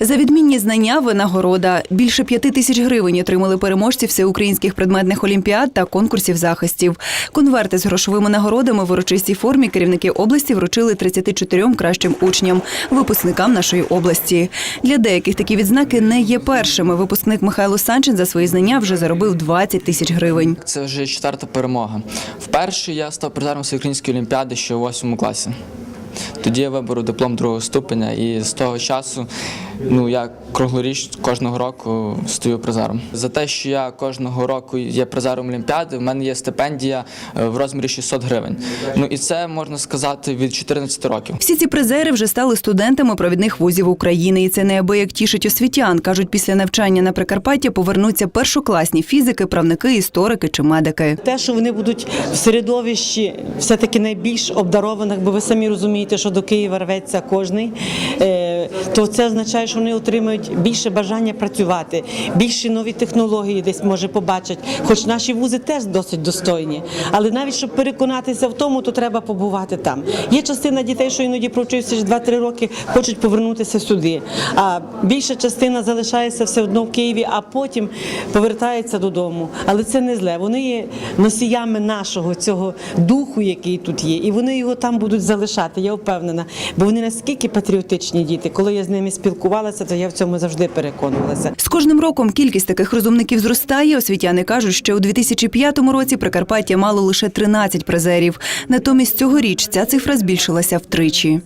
За відмінні знання винагорода. Більше п'яти тисяч гривень отримали переможці всеукраїнських предметних олімпіад та конкурсів захистів. Конверти з грошовими нагородами в урочистій формі керівники області вручили 34 кращим учням, випускникам нашої області. Для деяких такі відзнаки не є першими. Випускник Михайло Санчин за свої знання вже заробив 20 тисяч гривень. Це вже четверта перемога. Вперше я став призером Всеукраїнської олімпіади ще у 8 класі. Тоді я виборов диплом другого ступеня, і з того часу ну, я круглоріч кожного року стою призером. За те, що я кожного року є призером Олімпіади, в мене є стипендія е, в розмірі 600 гривень. Ну і це можна сказати від 14 років. Всі ці призери вже стали студентами провідних вузів України, і це неабияк тішить освітян. кажуть, після навчання на Прикарпаття повернуться першокласні фізики, правники, історики чи медики. Те, що вони будуть в середовищі все-таки найбільш обдарованих, бо ви самі розумієте, що до Києва рветься кожний, то це означає, що вони отримають більше бажання працювати, більші нові технології десь може побачать. Хоч наші вузи теж досить достойні. Але навіть щоб переконатися в тому, то треба побувати там. Є частина дітей, що іноді провчився 2-3 роки, хочуть повернутися сюди. А більша частина залишається все одно в Києві, а потім повертається додому. Але це не зле. Вони є носіями нашого цього духу, який тут є, і вони його там будуть залишати. Я впевнена. Бо вони наскільки патріотичні діти. Коли я з ними спілкувалася, то я в цьому завжди переконувалася. З кожним роком кількість таких розумників зростає. Освітяни кажуть, що у 2005 році Прикарпаття мало лише 13 призерів. Натомість цьогоріч ця цифра збільшилася втричі.